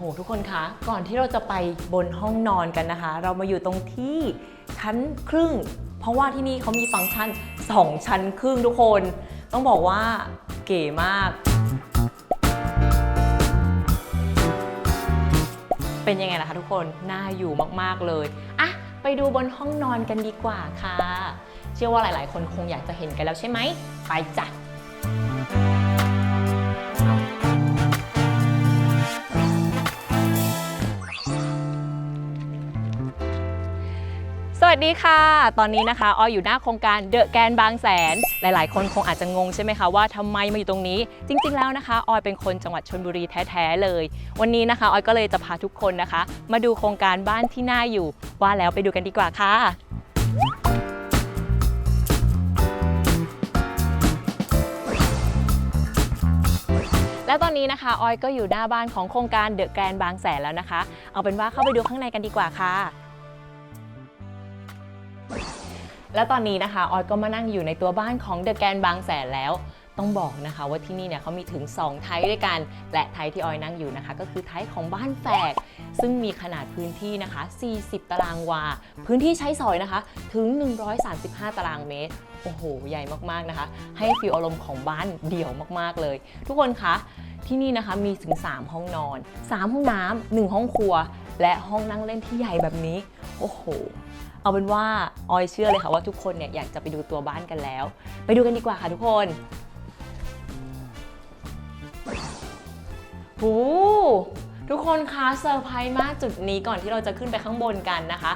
หทุกคนคะ ก่อนที่เราจะไปบนห้องนอนกันนะคะ เรามาอยู่ตรงที่ชั้นครึ่ง เพราะว่าที่นี่เขามีฟังก์ชัน 2 ชั้นครึ่งทุกคน ต้องบอกว่าเก๋มาก เป็นยังไงล่ะคะทุกคน น่าอยู่มากๆเลยอะไปดูบนห้องนอนกันดีกว่าค่ะ เชื่อว่าหลายๆ คนคงอยากจะเห็นกันแล้วใช่ไหม ไปจ้ะ ดีค่ะ ตอนนี้นะคะออยอยู่หน้าโครงการเดอะแกนบางแสน หลาย ๆ คนคงอาจจะงงใช่ไหมคะว่าทำไมมาอยู่ตรงนี้ จริง ๆ แล้วนะคะออยเป็นคนจังหวัดชลบุรีแท้ ๆ เลย วันนี้นะคะออยก็เลยจะพาทุกคนนะคะ มาดูโครงการบ้านที่น่าอยู่ ว่าแล้วไปดูกันดีกว่าค่ะและตอนนี้นะคะออยก็อยู่หน้าบ้านของโครงการเดอะแกรนบางแสนแล้วนะคะ เอาเป็นว่าเข้าไปดูข้างในกันดีกว่าค่ะ แล้วตอนนี้นะคะออยก็มานั่งอยู่ในตัวบ้านของเดอะแกนบางแสนแล้ว ต้องบอกนะคะว่าที่นี่เนี่ยเขามีถึง 2 ไทป์ด้วยกัน และไทป์ที่ออยนั่งอยู่นะคะ ก็คือไทป์ของบ้านแฝดซึ่งมีขนาดพื้นที่นะคะ 40 ตารางวา พื้นที่ใช้สอยนะคะถึง 135 ตารางเมตร โอ้โห ใหญ่มากๆนะคะ ให้ฟีลอารมณ์ของบ้านเดี่ยวมากๆเลย ทุกคนคะที่นี่นะคะมีถึง 3 ห้องนอน 3 ห้องน้ำ1ห้องครัว และห้องนั่งเล่นที่ใหญ่แบบนี้ โอ้โห เอาเป็นว่าออยเชื่อเลยค่ะว่าทุกคนเนี่ยอยากจะไปดูตัวบ้านกันแล้ว ไปดูกันดีกว่าค่ะทุกคนหูทุกคนคะเซอร์ไพรส์มากจุดนี้ก่อนที่เราจะขึ้นไปข้างบนกันนะคะ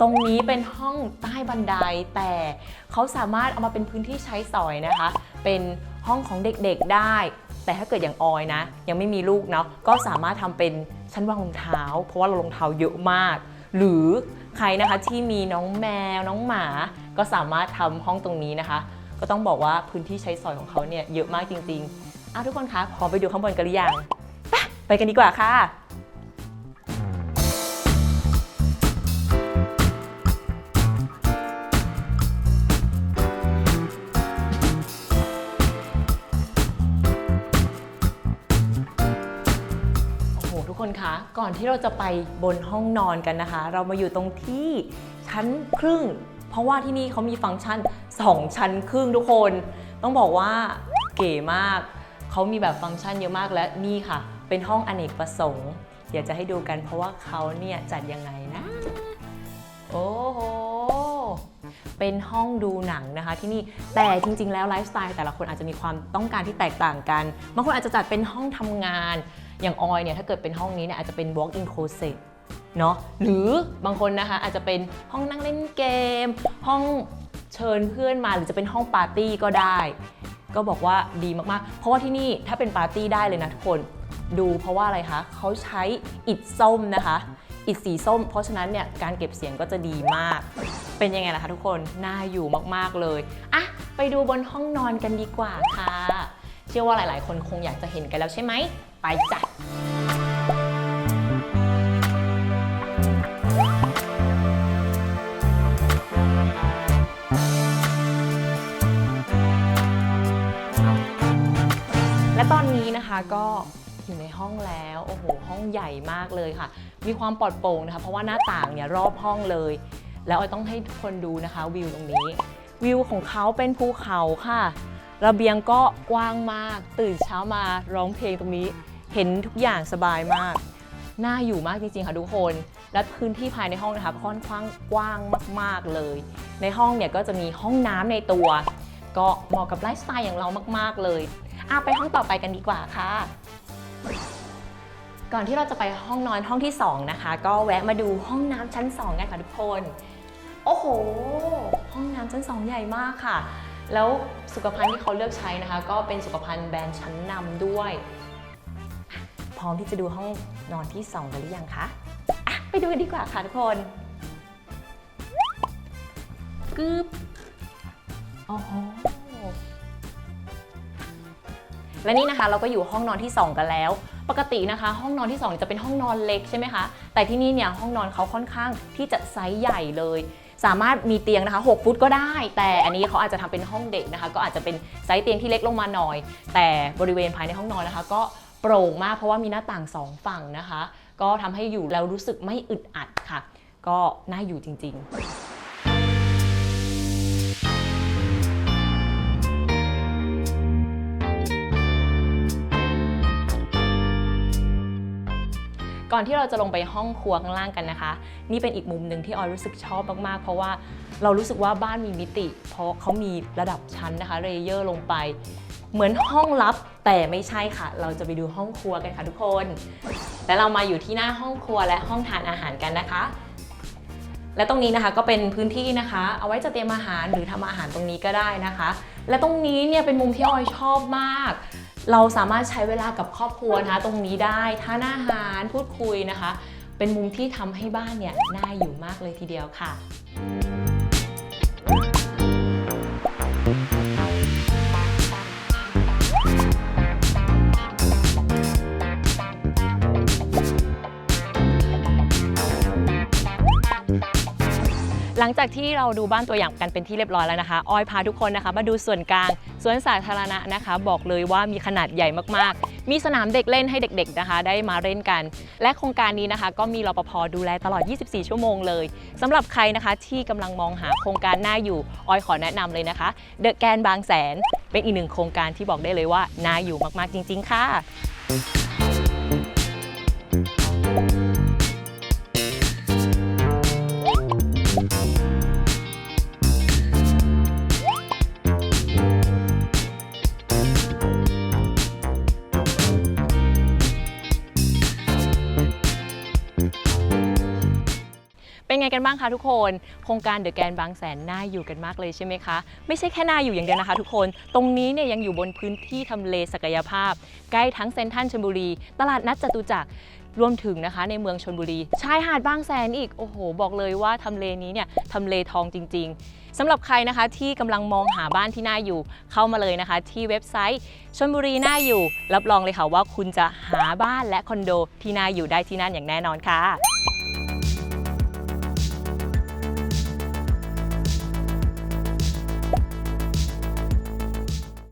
ตรงนี้เป็นห้องใต้บันไดแต่เขาสามารถเอามาเป็นพื้นที่ใช้สอยนะคะ เป็นห้องของเด็กๆได้ แต่ถ้าเกิดอย่างออยนะ ยังไม่มีลูกเนาะก็สามารถทำเป็นชั้นวางรองเท้า เพราะว่าเรารองเท้าเยอะมาก หรือใครนะคะที่มีน้องแมวน้องหมา ก็สามารถทำห้องตรงนี้นะคะ ก็ต้องบอกว่าพื้นที่ใช้สอยของเขาเนี่ยเยอะมากจริงๆอะทุกคนคะพร้อมไปดูข้างบนกันหรือยังไปไปกันดีกว่าค่ะะก่อนที่เราจะไปบนห้องนอนกันนะคะ เรามาอยู่ตรงที่ชั้นครึ่ง เพราะว่าที่นี่เขามีฟังก์ชัน 2 ชั้นครึ่งทุกคน ต้องบอกว่าเก๋มาก เขามีแบบฟังก์ชันเยอะมากและนี่ค่ะ เป็นห้องอเนกประสงค์ เดี๋ยวจะให้ดูกันเพราะว่าเขาเนี่ยจัดยังไงนะ โอ้โห เป็นห้องดูหนังนะคะที่นี่แต่จริง ๆ แล้วไลฟ์สไตล์แต่ละคนอาจจะมีความต้องการที่แตกต่างกันบางคนอาจจะจัดเป็นห้องทำงานอย่างออยเนี่ยถ้าเกิดเป็นห้องนี้เนี่ยอาจจะเป็น walk in closet เนาะหรือบางคนนะคะอาจจะเป็นห้องนั่งเล่นเกม ห้องเชิญเพื่อนมาหรือจะเป็นห้องปาร์ตี้ก็ได้ ก็บอกว่าดีมากๆ เพราะว่าที่นี่ถ้าเป็นปาร์ตี้ได้เลยนะทุกคนดูเพราะว่าอะไรคะเขาใช้อิฐส้มนะคะ อิฐสีส้ม เพราะฉะนั้นเนี่ยการเก็บเสียงก็จะดีมาก เป็นยังไงล่ะคะทุกคน น่าอยู่มากๆเลยอะไปดูบนห้องนอนกันดีกว่าค่ะ เชื่อว่าหลายๆ คนคงอยากจะเห็นกันแล้วใช่ไหม ไปจ้ะและตอนนี้นะคะก็ อยู่ในห้องแล้ว โอ้โห ห้องใหญ่มากเลยค่ะ มีความปลอดโปร่งนะคะ เพราะว่าหน้าต่างเนี่ยรอบห้องเลย แล้วออยต้องให้ทุกคนดูนะคะวิวตรงนี้ วิวของเขาเป็นภูเขาค่ะ ระเบียงก็กว้างมาก ตื่นเช้ามาร้องเพลงตรงนี้ เห็นทุกอย่างสบายมาก น่าอยู่มากจริงๆค่ะทุกคน และพื้นที่ภายในห้องนะคะค่อนข้างกว้างมาก ๆเลย ในห้องเนี่ยก็จะมีห้องน้ำในตัว ก็เหมาะกับไลฟ์สไตล์อย่างเรามาก ๆเลยอะไปห้องต่อไปกันดีกว่าค่ะ ก่อนที่เราจะไปห้องนอนห้องที่ 2 นะคะ ก็แวะมาดูห้องน้ำชั้น 2 กันค่ะทุกคน โอ้โห ห้องน้ำชั้น 2 ใหญ่มากค่ะ แล้วสุขภัณฑ์ที่เขาเลือกใช้นะคะ ก็เป็นสุขภัณฑ์แบรนด์ชั้นนำด้วย พร้อมที่จะดูห้องนอนที่ 2 กันหรือยังคะะไปดูกันดีกว่าค่ะทุกคนกึบโอ้โห และนี่นะคะเราก็อยู่ห้องนอนที่ 2 กันแล้ว ปกตินะคะ ห้องนอนที่ 2 จะเป็นห้องนอนเล็กใช่ไหมคะ แต่ที่นี่เนี่ยห้องนอนเขาค่อนข้างที่จะไซส์ใหญ่เลย สามารถมีเตียงนะคะ 6 ฟุตก็ได้ แต่อันนี้เขาอาจจะทำเป็นห้องเด็กนะคะ ก็อาจจะเป็นไซส์เตียงที่เล็กลงมาหน่อย แต่บริเวณภายในห้องนอนนะคะ ก็โปร่งมากเพราะว่ามีหน้าต่างสองฝั่งนะคะ ก็ทำให้อยู่แล้วรู้สึกไม่อึดอัดค่ะ ก็น่าอยู่จริง ๆ ก่อนที่เราจะลงไปห้องครัวข้างล่างกันนะคะ นี่เป็นอีกมุมหนึ่งที่ออยรู้สึกชอบมากๆ เพราะว่าเรารู้สึกว่าบ้านมีมิติ เพราะเขามีระดับชั้นนะคะเลเยอร์ลงไป เหมือนห้องลับแต่ไม่ใช่ค่ะ เราจะไปดูห้องครัวกันค่ะทุกคน และเรามาอยู่ที่หน้าห้องครัวและห้องทานอาหารกันนะคะ และตรงนี้นะคะก็เป็นพื้นที่นะคะ เอาไว้จะเตรียมอาหารหรือทำอาหารตรงนี้ก็ได้นะคะ และตรงนี้เนี่ยเป็นมุมที่ออยชอบมาก เราสามารถใช้เวลากับครอบครัวนะคะ ตรงนี้ได้ทานอาหารพูดคุยนะคะ เป็นมุมที่ทำให้บ้านเนี่ยน่าอยู่มากเลยทีเดียวค่ะ หลังจากที่เราดูบ้านตัวอย่างกันเป็นที่เรียบร้อยแล้วนะคะ ออยพาทุกคนนะคะ มาดูส่วนกลางสวนสาธารณะนะคะ บอกเลยว่ามีขนาดใหญ่มากๆ มีสนามเด็กเล่นให้เด็กๆนะคะ ได้มาเล่นกัน และโครงการนี้นะคะ ก็มีรปภดูแลตลอด 24 ชั่วโมงเลยสำหรับใครนะคะที่กำลังมองหาโครงการน่าอยู่ออยขอแนะนำเลยนะคะเดอะแกนบางแสนเป็นอีกหนึ่งโครงการที่บอกได้เลยว่าน่าอยู่มากๆจริง ๆ ค่ะ เป็นไงกันบ้างคะทุกคน โครงการเดอะแกนบางแสนน่าอยู่กันมากเลยใช่ไหมคะ ไม่ใช่แค่น่าอยู่อย่างเดียวนะคะ ทุกคน ตรงนี้เนี่ยยังอยู่บนพื้นที่ทำเลศักยภาพ ใกล้ทั้งเซ็นทรัลชลบุรี ตลาดนัดจตุจักรรวมถึงนะคะในเมืองชนบุรี ชายหาดบางแสนอีก โอ้โห บอกเลยว่าทำเลนี้เนี่ยทำเลทองจริง ๆสำหรับใครนะคะที่กำลังมองหาบ้านที่น่าอยู่ เข้ามาเลยนะคะ ที่เว็บไซต์ชนบุรีน่าอยู่ รับรองเลยค่ะว่าคุณจะหาบ้านและคอนโดที่น่าอยู่ได้ที่นั่นอย่างแน่นอนค่ะ